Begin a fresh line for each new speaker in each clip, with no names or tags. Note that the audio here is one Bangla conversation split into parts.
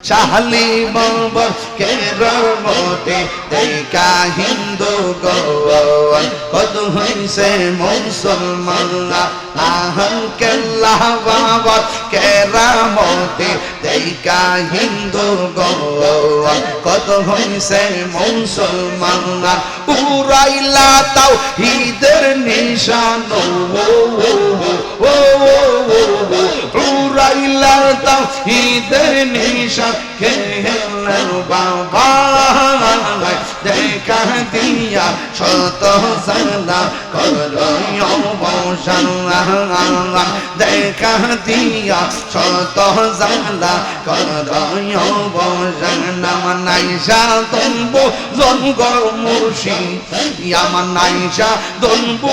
চাহলি বলবর কেরমতে দেখা হিন্দু গৌন কত হইছে মুসলমান আহম কেল্লা বাবা কেরামতে দেখা হিন্দু গৌন কত হইছে মুসলমান উড়াইলা তাও ঈদের নিশান ও ও ও উড়াইলা তাও ঈদের নিশান খেলেন বাবা দেখা দিয়া শত করয় বসান দেখা দিয়া শত বসান নাম নাইসা তম্বু জন্ম মুর্শি আমার নাইসা দম্বু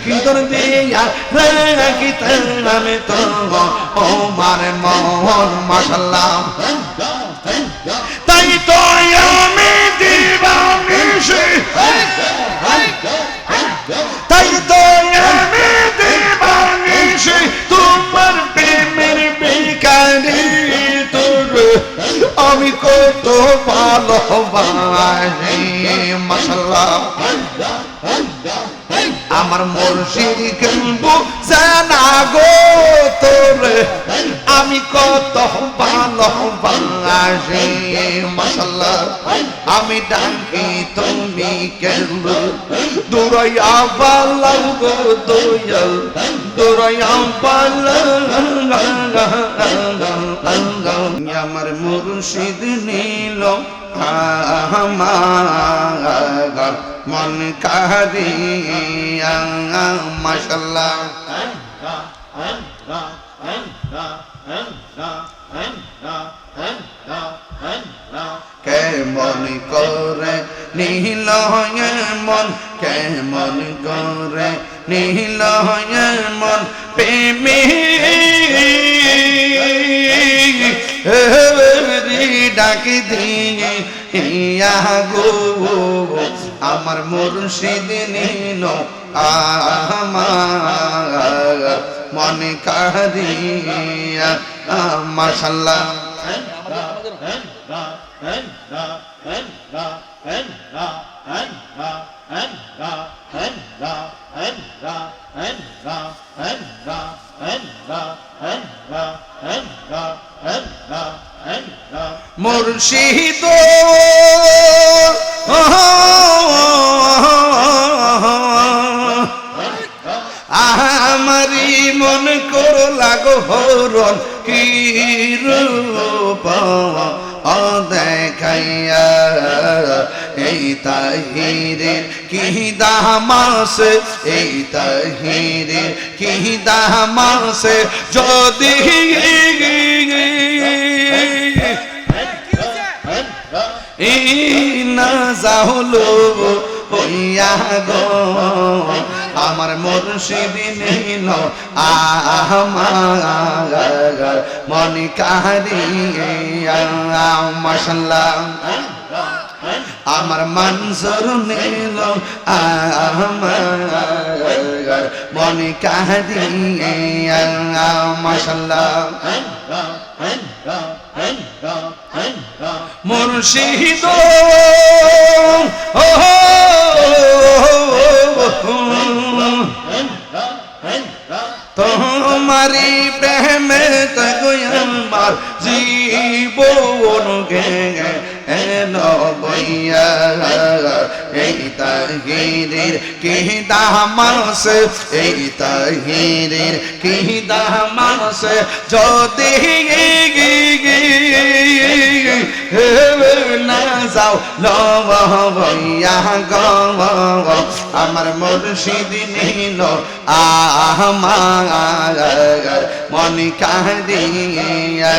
Kito dia, kita name to, oh mare mohon mashallah. তাই তো আমি দিবানিশি তাই তো আমি দিবানিশি আমি কত ভালোবাসি মশাল্লাহ আমার মুর্শিদ কিন্তু জানা গো তোর, আমি কত ভালোবাসি মশাল্লাহ আমি ডাকি তুমি কেন? দূরাইয়া পালাও গো দয়াল, দূরাইয়া পালাও আমার মুর্শিদ নীল আমার মন কারিয়া মাশাল্লাহ। কেমন করে নীল মন, কেমন করে নীল মন, প্রেমী। ডাকি দিয়ে ইয়া গো আমার মুর্শিদ নীল আমার মনে কারিয়া মাশাল্লাহ মুর্শিদ। আমারি মন করো লাগো হরণ কি রূপ দেখাইয়া এই তাহিরের কি এই তাহিরের কি দামাস যদি যাহলো হইয়া গো, আমার মুর্শিদ নীল আমার, মনি কারিয়া মশাল্লাহ। আমার মনসুর নীল আমার মনি কারিয়া মশাল্লাহ মুর্শিদ তোমারি প্রেমে তগয়ার জীবন গে বইয়া এই তাহিরের কি দামাস এই তাহিরের কি দামাস যদি না যাও লইয়া গ, আমার মুর্শিদ নীল, আমার মনি কাহিয়া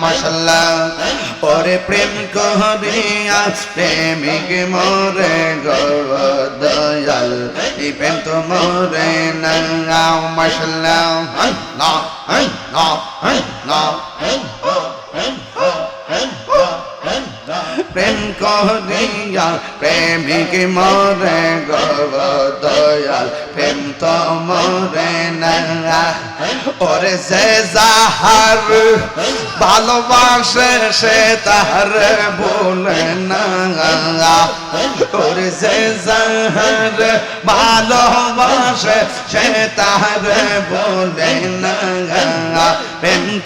মশাল্লাহ। ওরে প্রেম করিয়া, প্রেমিক মোরে গো, দয়াল। এই প্রেম তো মোরে না, মশাল্লাহ। না না না না প্রেম করিয়া প্রেমিক মরে গো দয়াল, প্রেম তো মরে না ওরে সে যাহার ভালোবাসে, সে তাহার বলে না ওরে সে যাহার ভালোবাসে, সে তাহার বলে না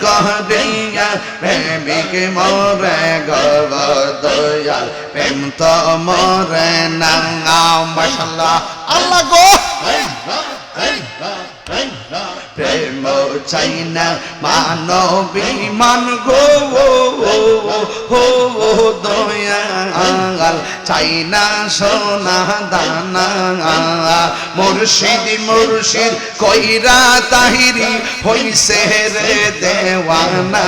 প্রেম দিয়া প্রেমিক মরে গব দয়াল প্রেম তো মরে না মশাল্লাহ। আল্লাহ গো। প্রেম চাই না, মানবী মান গো হো দয়াল চাই না সোনা দানা, মুর্শিদ মুর্শিদ কইরা তাহিরি হইছে রে দেওয়ানা,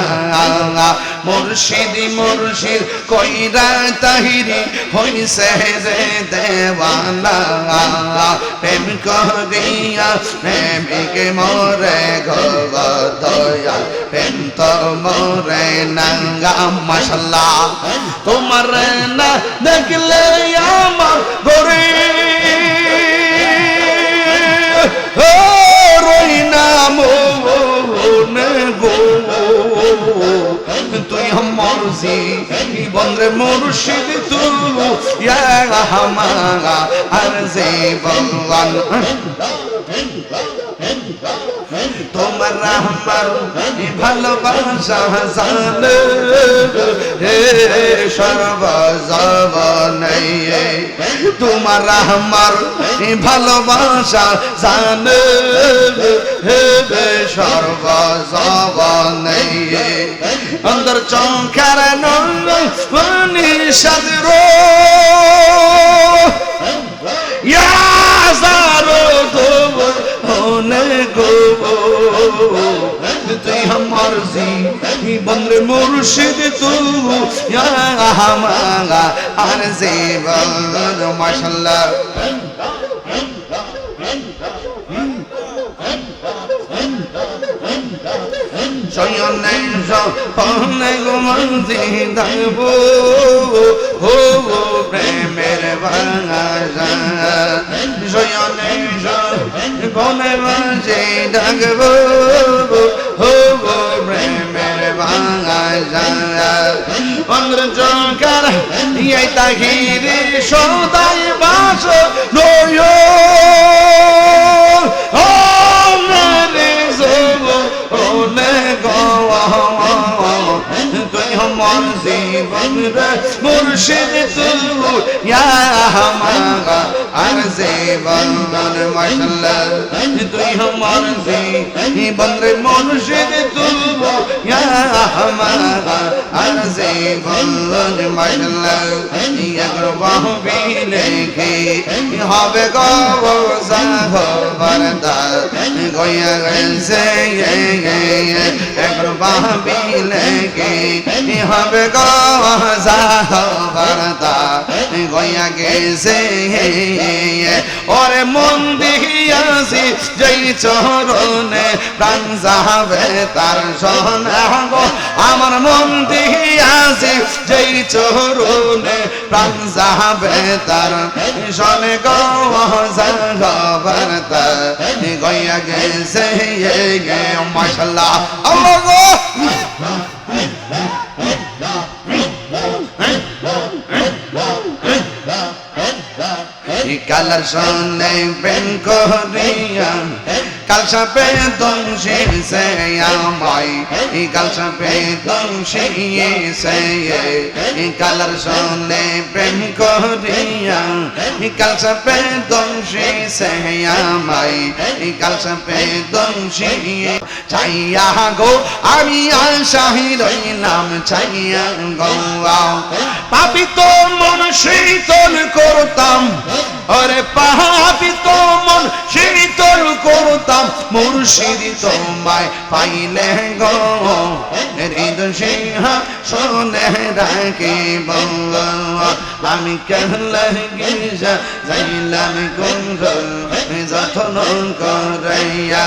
মুর্শিদ মুর্শিদ কইরা তাহিরি হইছে রে দেওয়ানা, প্রেম করিয়া প্রেমিক মরে গব দয়াল, প্রেম তো মরে নাঙ্গা মশাল্লা তোমার না দেখলে আমার গরে রই না গো। তুই আমার বন্ধে মুর্শিদ তু ইয়া হামাগা আর জীবন তোমার আমার ভালোবাসা জানে হে সর্বজবনে তোমার আমার ভালোবাসা জানে হে সর্বজবনে অন্তর চৌখার নিষাদ রো মুর্শিদ তু হামাগা আর জীবন, মাশাল্লাহ। সয়নে সপনে গুমন্দি দাবো হো প্রেমের বাঙা সয়নে সপনে বাজে ডাকবো প্রেমের বাঙা অন্ধ্র চকার এই তাহিরি সদাই বাস নয় মুর্শিদ তু ইয়া হামাগা আর জীবন মাশাল্লাহ তুই আমার জীবন রে মুর্শিদ তু ইয়া হামাগা আর জীবন মাশাল্লাহ ইয়াগর বাহবিলে কি হবে গো সাহ বরদা গয়া গেছে একর বাহবিলে কি হবে গো সাহ বরদা গয়া গেছে। ওরে মন দিয়াছি যেই চরণে প্রাণ যাবে তার সোনা আমার মন দিয়াছি যেই চরণে প্রাণ যাবে তার। শোনে গো জাগবরতা গয়া গেছে। আল্লাহ গো কালার সনে প্রেম করিয়া, কাল সাপে দংশে সে আমায়, কাল সাপে দংশে সে কালার সনে প্রেম করিয়া, কাল সাপে দংশে সে আমায়, কাল সাপে দংশে চাইয়া গো, আমি আশাহি রইলাম চাইয়া গো পাপি তো মন শীতল করতাম। আরে পাপি তো মন শীতল করতাম। মুর্শিদ তোমায় পাইলে গো হৃদয় সিংহ শোনে রাখি বল আমি কেহল গিজা যাইলাম কুঞ্জ, যত্ন করাইয়া।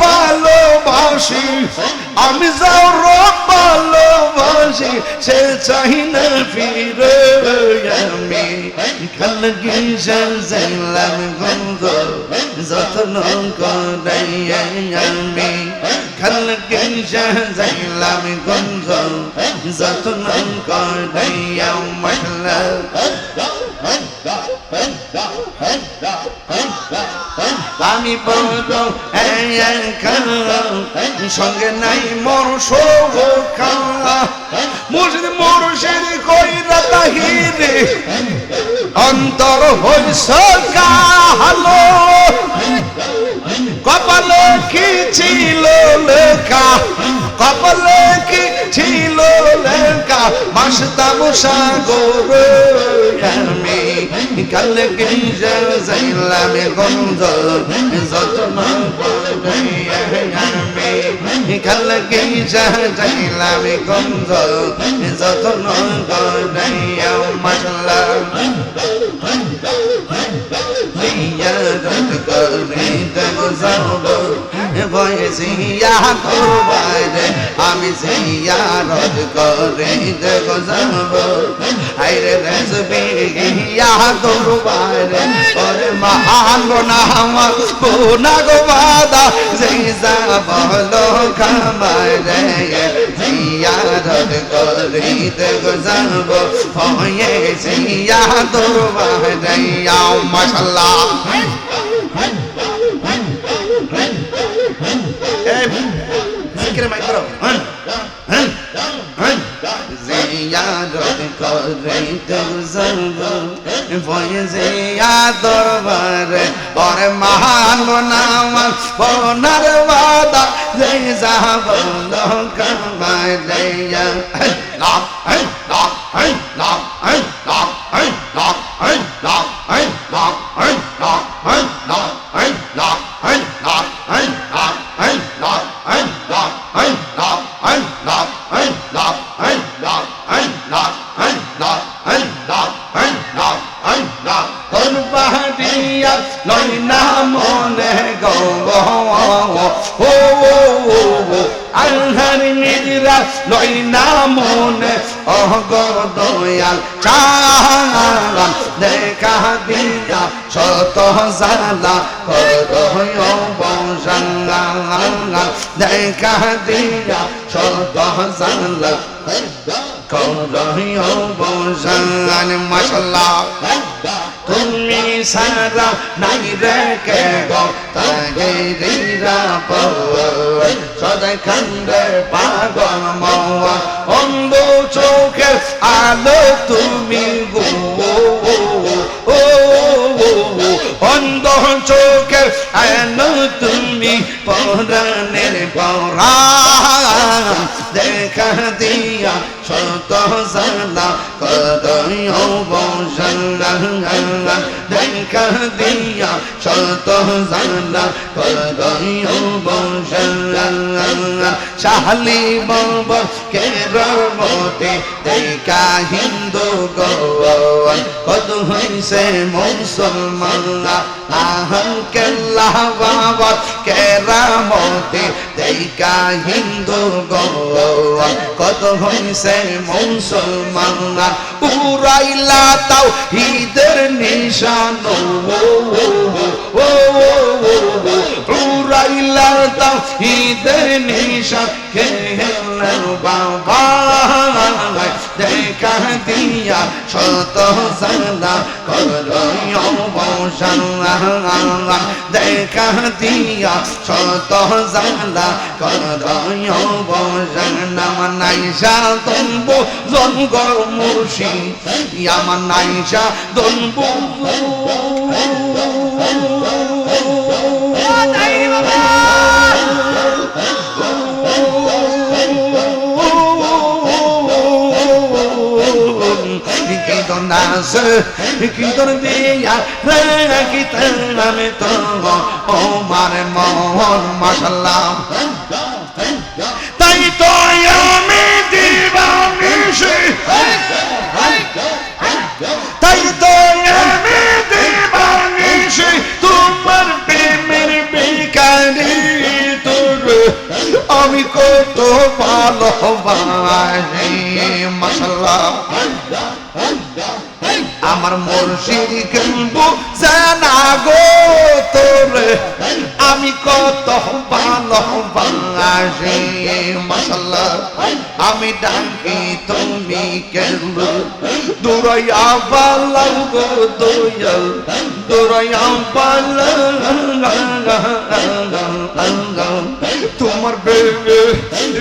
ভালোবাসি। আমি যার ভালোবাসি, সে চাই না ফিরে আমি। খালগি সাজাইলাম গন্ধ, যত্ন করাই আমি। খালগি সাজাইলাম গন্ধ, যত্ন করাই মশলা আমি সঙ্গে নাই মোর শোভ মরুষের মুর্শিদ মুর্শিদ কইরা তাহিরে অন্তর হইস কালো কপালে কি ছিল লেখা? কপালে কি ছিল লেখা? মাসতাম সাগর আমি কাল গিজে যাইলাম গন্ধ যত্ন আমি কাল গিজে যাইলাম গন্ধ যত্ন করাইয়া মশলা আমি জিয়ারত করে দেব যাব আইরে রেজবি ইয়া দরবারে ওরে মহান গোনা আমার গোনা গো বাদা যেই যাব খামারে জিয়ারত করে দেব যাব ভয়ে জিয়া দরবারে ইয়া মাশাআল্লাহ জিকির মাইক করো হ্যাঁ হ্যাঁ হ্যাঁ জিয়ারত করে যাব ভয়ে জিয়া দরবারে ওরে মহান নামাজ বনার বাদা যেই যাব কামারে লা লই না মনে গো ও আল্লাহর নিদিরা লই না মনে অগ দয়াল, চালান। দেখা দিয়া শত জালা করয় বংশাঙ্গাঙ্গান দেখা দিয়া শত জালা করয় বংশাঙ্গান মাশাল্লাহ তুমি সারা নাই রে কে গো তাগে রিরা পাওয়া। সদাই খন্ডে পাগল মাওয়া। অন্ধ চোখে আলো তুমি গো ও অন্ধ চোখে আলো তুমি পরাণের পরাণ বসঙ্গা শাহলি বব কেরমতে দেখা হিন্দু গৌন কত হইছে মুসলমান আহম কেল্লা বাবা কেরামতে, দেখা হিন্দু গৌন কত হইছে মুসলমান উড়াইলা তাও ঈদের নিশান। উড়াইলা তাও ঈদের নিশান। খেলেন বাবা দেখা দিয়া শত জানা করয় অবসান দেখা দিয়া শত করয় অবসান আমার নাইসা দম্ব জঙ্গ মুর্শি আমার নাইসা দম্ব Quito nace, quito día, quita me todo, oh mare mohon, mashallah. তাই তো আমি দিবানিশি তাই তো আমি দিবানিশি আমি কত ভালোবাসি মশলা আমার মুর্শিদ কিন্তু জানা গো তোরে। আমি কত ভালোবাসি মশলা আমি ডাকি তুমি কেন? দূরয়া পালাও গো দয়াল দূরয়া পালাও। তোমার বেবে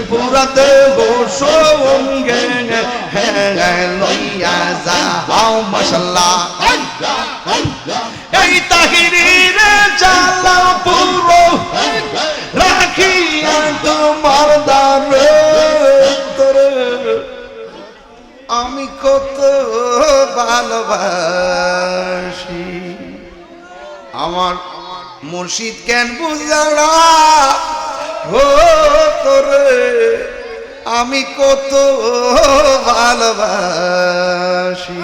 পুরা দেহ সঙ্গে লইয়া যাও মশলা এই তাহিরির জ্বালা পুরো রাখিয়া তোমার তোরে আমি কত ভালোবাসি। আমার মুর্শিদ কেন বুঝলা তোরে আমি কত ভালোবাসি।